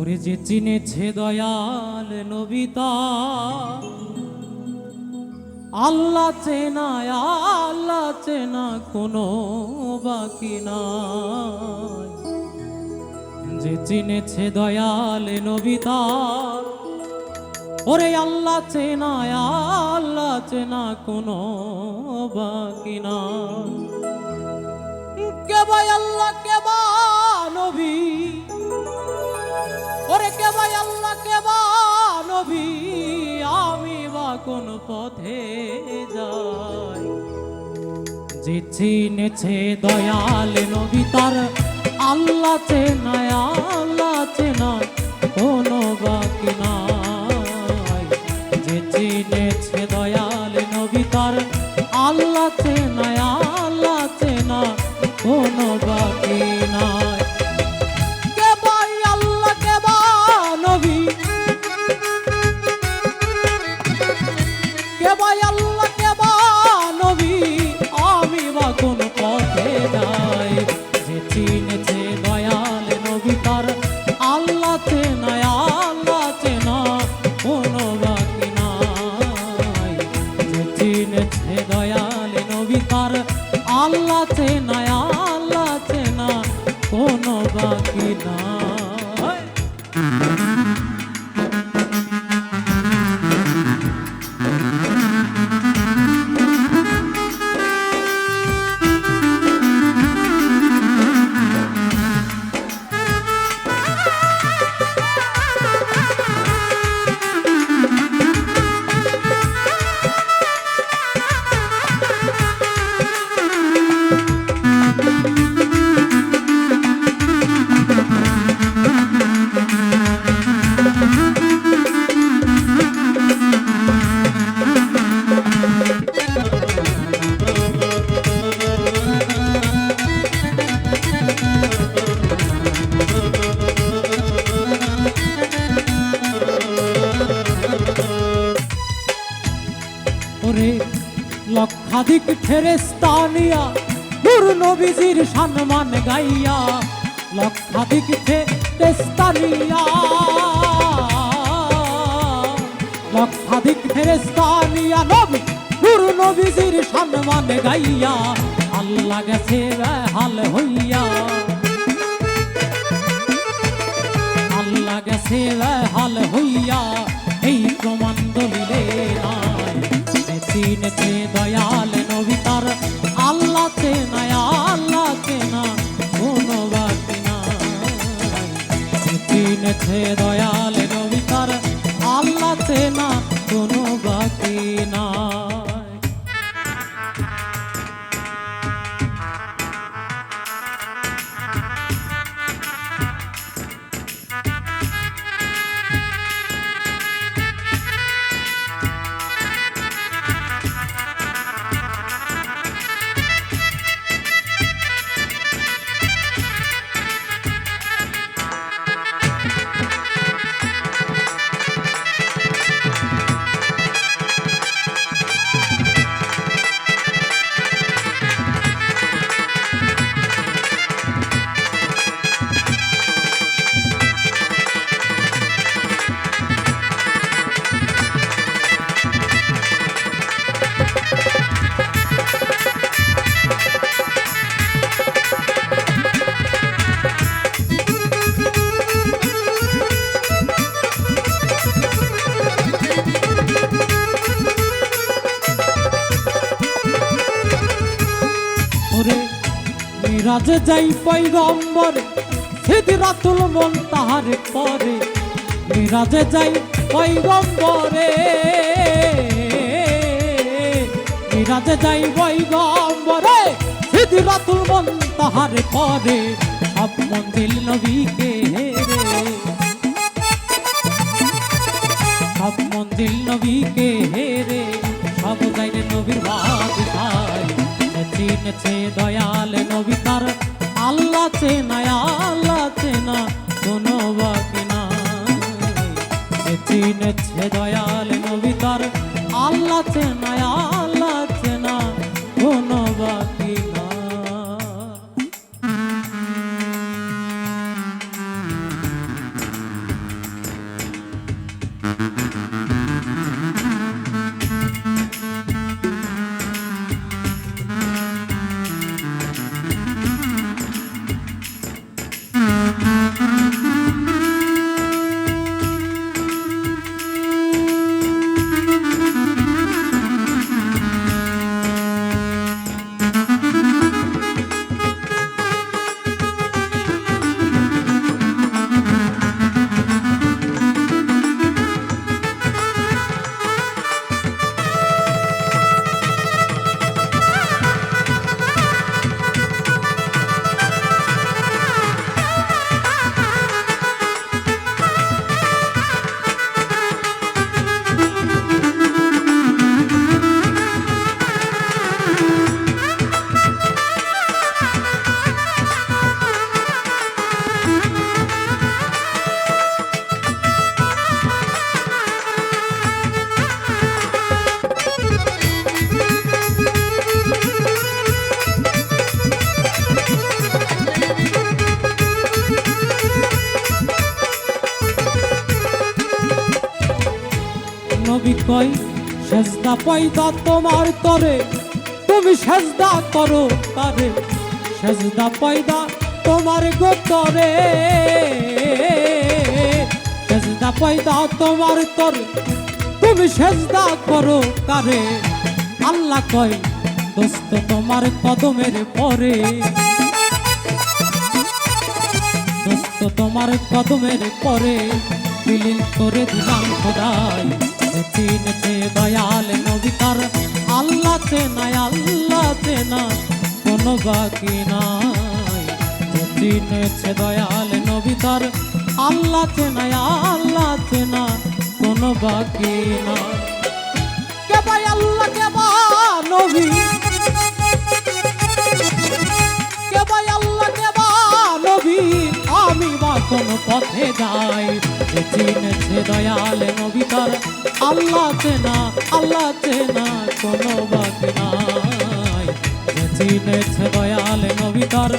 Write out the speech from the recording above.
ওরে যে চিনেছে দয়াল নবিতা, আল্লাহ চেনা আল্লাহ চেনা কোনো বাকি নাই। যে চিনেছে দয়াল নবিতা, ওরে আল্লাহ চেনা আল্লাহ চেনা কোনো বাকি নাই। কে ভাই আল্লাহ, কে বা নবী? ওরে কে ভাই আল্লাহ কে বা নবী? আমি বা কোন পথে যাই? যে চিনেছে দয়াল নবী তার আল্লাহ চেনা বাকি নাই লক্ষাধিক ফেরেস্তানিয়া, নূর নবীজির সম্মান গাইয়া, লক্ষাধিক ফেরেস্তানিয়া। লক্ষাধিক ফেরেস্তানিয়া নবী, নূর নবীজির সম্মান গাইয়া, আল্লাহ গেছে হাল হইয়া। আল্লাহ গেছে হাল হইয়া, এই প্রমাণ দলিলে নাই। দয়াল চিনেছে দয়াল নবী তার আল্লাহ না কোনো বাকি নাই মিরাজে যাই পৈগম্বর সিদরাতুল মন তাহার পরে। মিরাজে যাই পৈগম্বরে মিরাজে যাই পৈগম্বরে সিদরাতুল মন তাহার পরে। সব মন্দির নবীকে সব মন্দির নবীকে হেরে সব গাইলে নবীর বাদ খায় চিনেছে দয়াল নবী তার চেনায় আল্লাহ চেনা কোনো বাকি নাই। চিনেছে দয়াল নবী তার আল্লাহ চেনা তোমার তরে তুমি সেজদা করো তারে, সেজদা পয়দা তোমার গোতরে। সেজদা পয়দা তোমার তরে তুমি সেজদা করো কারে আল্লাহ কয়, দোস্ত তোমার কদমের পরে। দোস্ত তোমার কদমের পরে, বিলীন করে দিলাম খোদাই। চিনেছে দয়াল নবী তার আল্লাহ চেনায়, আল্লাহ চেনা কোনো বাকি নাই। যে চিনেছে দয়াল নবী তার আল্লাহ চেনায়, আল্লাহ চেনা কোনো বাকি নাই। কে ভাই আল্লাহ, কে বা নবী? কে ভাই আল্লাহ, কে বা নবী আমি বা কোন পথে যাই। চিনেছে দয়াল নবী তার, আল্লাহ চেনা আল্লাহ চেনা, কোনো বাকি নাই। চিনেছে দয়াল নবী তার